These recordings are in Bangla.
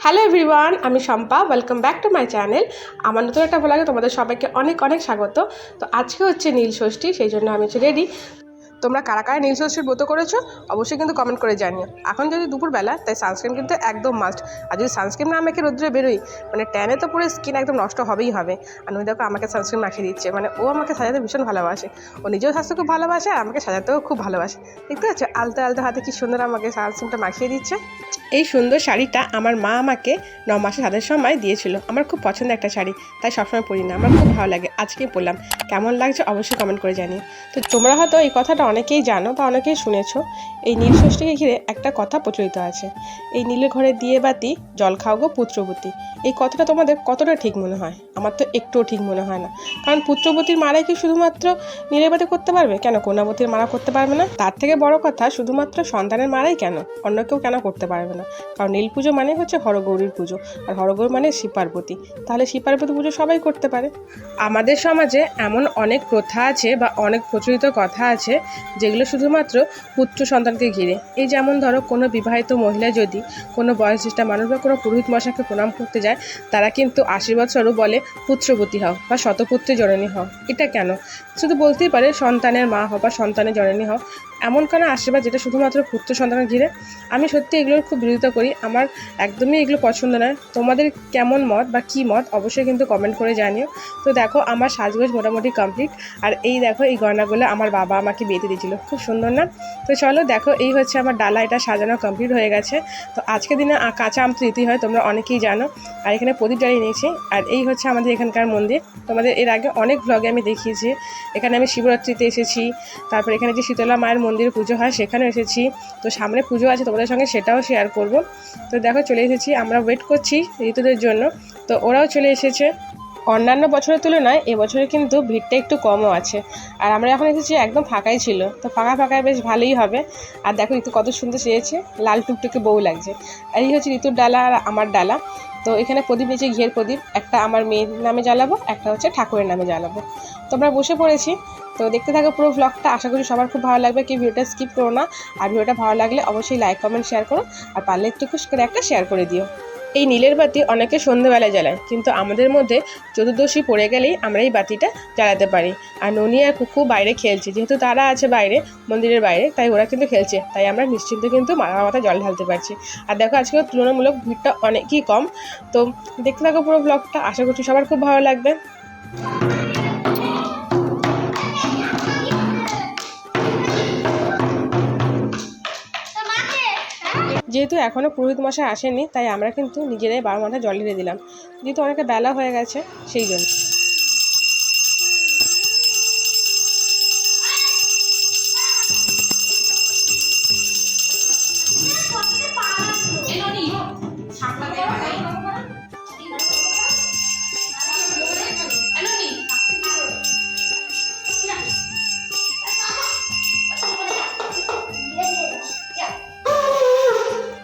হ্যালো এভরিওয়ান আমি Shampa welcome back to my channel আমার নতুন একটা ব্লগে তোমাদের সবাইকে অনেক অনেক স্বাগত। তো আজকে হচ্ছে নীল ষষ্ঠী, সেই জন্য আমি হচ্ছে রেডি তোমরা কারা কারা নীল ষষ্ঠীর ব্রত করেছ, অবশ্যই কিন্তু কমেন্ট করে জানিও। এখন যদি দুপুরবেলা, তাই সানস্ক্রিন কিন্তু একদম মাস্ট আর যদি সানস্ক্রিন না মেখে রোদ্রে বেরোই মানে ট্যানে তো পুরো স্কিন একদম নষ্ট হবেই হবে। আর নই দেখো আমাকে সানস্ক্রিন মাখিয়ে দিচ্ছে। মানে ও আমাকে সাজাতে ভীষণ ভালোবাসে। ও নিজেও স্বাস্থ্য খুব ভালোবাসে, আর আমাকে সাজাতেও খুব ভালোবাসে। দেখতে পাচ্ছ? আলতো আলতো হাতে কি সুন্দর আমাকে সানস্ক্রিনটা মাখিয়ে দিচ্ছে। এই সুন্দর শাড়িটা আমার মা আমাকে ন মাসে সাদের সময় দিয়েছিল। আমার খুব পছন্দের একটা শাড়ি, তাই সবসময় পরি না। আমার খুব ভালো লাগে। আজকেই পরলাম। কেমন লাগছে অবশ্যই কমেন্ট করে জানিও। তো তোমরা হয়তো এই কথাটা অনেকেই জানো বা অনেকেই শুনেছো, এই নীল ষষ্ঠীকে ঘিরে একটা কথা প্রচলিত আছে। এই নীলের ঘরে দিয়ে বাতি, জল খাও গো পুত্রবতী। এই কথাটা তোমাদের কতটা ঠিক মনে হয়? আমার তো একটুও ঠিক মনে হয় না। কারণ পুত্রবতীর মারাই কি শুধুমাত্র নীলের বাতি করতে পারবে? কেন কন্যাবতীর মারা করতে পারবে না? তার থেকে বড় কথা, শুধুমাত্র সন্তানের মারাই কেন? অন্য কেউ কেন করতে পারবে না? কারণ নীল পুজো মানে হচ্ছে হরগৌরীর পুজো, আর হরগৌর মানে শিব পার্বতী তাহলে শিব পার্বতী পুজো সবাই করতে পারে। আমাদের সমাজে এমন অনেক প্রথা আছে বা অনেক প্রচলিত কথা আছে যেগুলো শুধুমাত্র পুত্র সন্তানকে ঘিরে। এই যেমন ধরো, কোনো বিবাহিত মহিলা যদি কোনো বয়োজ্যেষ্ঠ মানুষ বা কোনো পুরোহিত মশাকে প্রণাম করতে যায়, তারা কিন্তু আশীর্বাদ স্বরূপ বলে পুত্রবতী হও বা শতপুত্রে জননী হও। এটা কেন? শুধু বলতেই পারে, সন্তানের মা হও বা সন্তানের জননী হও। এমন কোনো আশীর্বাদ যেটা শুধুমাত্র পুত্র সন্তানের ঘিরে? আমি সত্যি এগুলোর খুব বিরোধিতা করি। আমার একদমই এগুলো পছন্দ নয়। তোমাদের কেমন মত বা কী মত অবশ্যই কিন্তু কমেন্ট করে জানিও। তো দেখো, আমার সাজগোজ মোটামুটি কমপ্লিট আর এই দেখো, এই গয়নাগুলো আমার বাবা আমাকে বিয়েতে দিয়েছিল। খুব সুন্দর না? তো চলো দেখো, এই হচ্ছে আমার ডালা, এটা সাজানো কমপ্লিট হয়ে গেছে। তো আজকে দিনে কাঁচা আম তো হয়, তোমরা অনেকেই জানো। আর এখানে প্রদীপ জ্বালিয়ে নিয়েছি। আর এই হচ্ছে আমাদের এখানকার মন্দির। তোমাদের এর আগে অনেক ব্লগে আমি দেখিয়েছি। এখানে আমি শিবরাত্রিতে এসেছি। তারপর এখানে যে শীতলা মায়ের মন্দিরে পুজো হয় সেখানে এসেছি। তো সামনে পুজো আছে, তোমাদের সঙ্গে সেটাও শেয়ার করব। তো দেখো, চলে এসেছি। আমরা ওয়েট করছি ঋতুদের জন্য। তো ওরাও চলে এসেছে। অন্যান্য বছরের তুলনায় এবছরে কিন্তু ভিড়টা একটু কমও আছে। আর আমরা এখন এসেছি একদম ফাঁকাই ছিল। তো ফাঁকা ফাঁকায় বেশ ভালোই হবে। আর দেখো ঋতু কত সুন্দর সেজেছে লাল টুকটুকে বউ লাগছে। আর এই হচ্ছে ঋতুর ডালা আর আমার ডালা। তো এখানে প্রদীপ নিচে ঘিয়ের প্রদীপ, একটা আমার মেয়ের নামে জ্বালাবো, একটা হচ্ছে ঠাকুরের নামে জ্বালাবো। তো আমরা বসে পড়েছি। তো দেখতে থাকো পুরো ব্লগটা আশা করি সবার খুব ভালো লাগবে। কি ভিডিওটা স্কিপ করো না। আর ভিডিওটা ভালো লাগলে অবশ্যই লাইক কমেন্ট শেয়ার করো। আর পারলে একটু খুশ করে একটা শেয়ার করে দিও। এই নীলের বাতি অনেকে সন্ধ্যেবেলায় জ্বালায়, কিন্তু আমাদের মধ্যে চতুর্দশী পড়ে গেলেই আমরা এই বাতিটা জ্বালাতে পারি। আর ননি আর কুকু বাইরে খেলছে, যেহেতু তারা আছে বাইরে, মন্দিরের বাইরে, তাই ওরা কিন্তু খেলছে। তাই আমরা নিশ্চিন্তে কিন্তু মাথা মাথা জল ঢালতে পারছি। আর দেখো, আজকে তুলনামূলক ভিড়টা অনেকই কম। তো দেখতে থাকো পুরো ব্লগটা আশা করছি সবার খুব ভালো লাগবে। যেহেতু এখনও পুরোহিত মশাই আসেনি তাই আমরা কিন্তু নিজেরাই বারো মাথা জল ঢেলে দিলাম। যেহেতু অনেকটা বেলা হয়ে গেছে, সেই জন্য।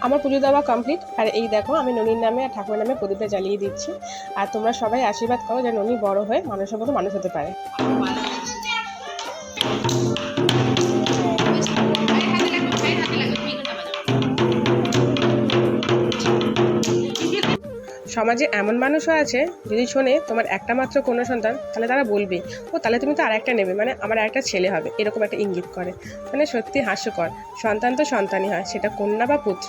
আমার পুজো দেওয়া কমপ্লিট আর এই দেখো, আমি ননির নামে আর ঠাকুরের নামে প্রদীপটা জ্বালিয়ে দিচ্ছি। আর তোমরা সবাই আশীর্বাদ করো যে ননি বড় হয়ে মানুষের মতো মানুষ হতে পারে। সমাজে এমন মানুষও আছে, যদি শোনে তোমার একটা মাত্র কোনো সন্তান, তাহলে তারা বলবে ও, তাহলে তুমি তো আর একটা নেবে মানে আমার একটা ছেলে হবে, এরকম একটা ইঙ্গিত করে। মানে সত্যি হাস্যকর। সন্তান তো সন্তানই হয়, সেটা কন্যা বা পুত্র।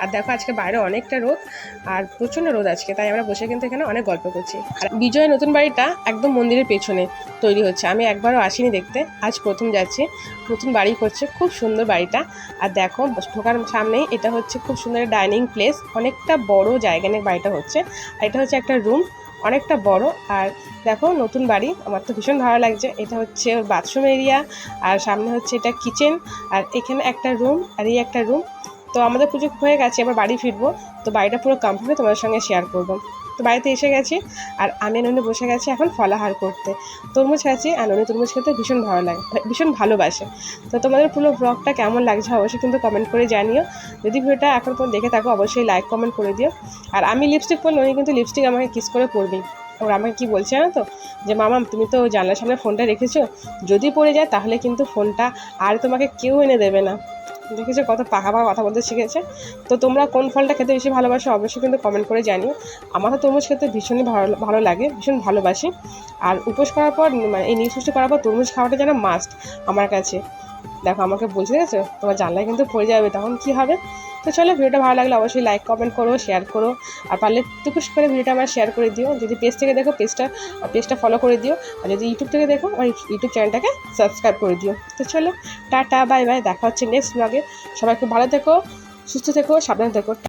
আর দেখো, আজকে বাইরে অনেকটা রোদ, আর প্রচণ্ড রোদ আজকে, তাই আমরা বসে কিন্তু এখানে অনেক গল্প করছি। আর বিজয়ের নতুন বাড়িটা একদম মন্দিরের পেছনে তৈরি হচ্ছে, আমি একবারও আসিনি দেখতে, আজ প্রথম যাচ্ছি, নতুন বাড়ি করছে, খুব সুন্দর বাড়িটা। আর দেখো, ঢোকার সামনেই এটা হচ্ছে খুব সুন্দর ডাইনিং প্লেস, অনেকটা বড় জায়গা নিয়ে বাড়িটা হচ্ছে। আর এটা হচ্ছে একটা রুম অনেকটা বড়। আর দেখো, নতুন বাড়ি। আমার তো ভীষণ ভালো লাগছে। এটা হচ্ছে ওর বাথরুম এরিয়া আর সামনে হচ্ছে এটা কিচেন আর এখানে একটা রুম আর এই একটা রুম তো আমাদের পুজো হয়ে গেছে, এবার বাড়ি ফিরবো। তো বাড়িটা পুরো কমপ্লিট তোমাদের সঙ্গে শেয়ার করব। তো বাড়িতে এসে গেছি আর আমি ননি বসে গেছি এখন ফলাহার করতে। তরমুজ খাচ্ছি আর ননি তরমুজ খেতে ভীষণ ভালো লাগে, ভীষণ ভালোবাসে। তো তোমাদের পুরো ব্লগটা কেমন লাগছে অবশ্যই কিন্তু কমেন্ট করে জানিও। যদি ভিডিওটা এখন পর্যন্ত দেখে থাকো, অবশ্যই লাইক কমেন্ট করে দিও। আর আমি লিপস্টিক পরলে উনি কিন্তু লিপস্টিক আমাকে কিস করে পরবেই। ওরা আমাকে কি বলছে না তো? যে মামাম তুমি তো জানলার সামনে ফোনটা রেখেছো। যদি পড়ে যায় তাহলে কিন্তু ফোনটা আর তোমাকে কেউ এনে দেবে না। দেখেছ কত পাকা পাকা কথা বলতে শিখেছে? তো তোমরা কোন ফলটা খেতে বেশি ভালোবাসো অবশ্যই কিন্তু কমেন্ট করে জানিও। আমার তো তরমুজ খেতে ভীষণই ভালো ভালো লাগে, ভীষণ ভালোবাসি। আর উপোস করার পর মানে এই নিউজ করার পর তরমুজ খাওয়াটা যেন মাস্ট আমার কাছে। দেখো আমাকে বলছে গেছো তোমার জানলায় কিন্তু পড়ে যাবে, তখন কী হবে? তো চলো, ভিডিওটা ভালো লাগলে অবশ্যই লাইক কমেন্ট করো শেয়ার করো। আর পারলে টুকুস করে ভিডিওটা আমার শেয়ার করে দিও। যদি পেজ থেকে দেখো পেজটা পেজটা ফলো করে দিও। আর যদি ইউটিউব থেকে দেখো, আমার ইউটিউব চ্যানেলটাকে সাবস্ক্রাইব করে দিও। তো চলো, টাটা বাই বাই দেখা হচ্ছে নেক্সট ব্লগে সবাই খুব ভালো থেকো, সুস্থ থেকো, সাবধান থেকো।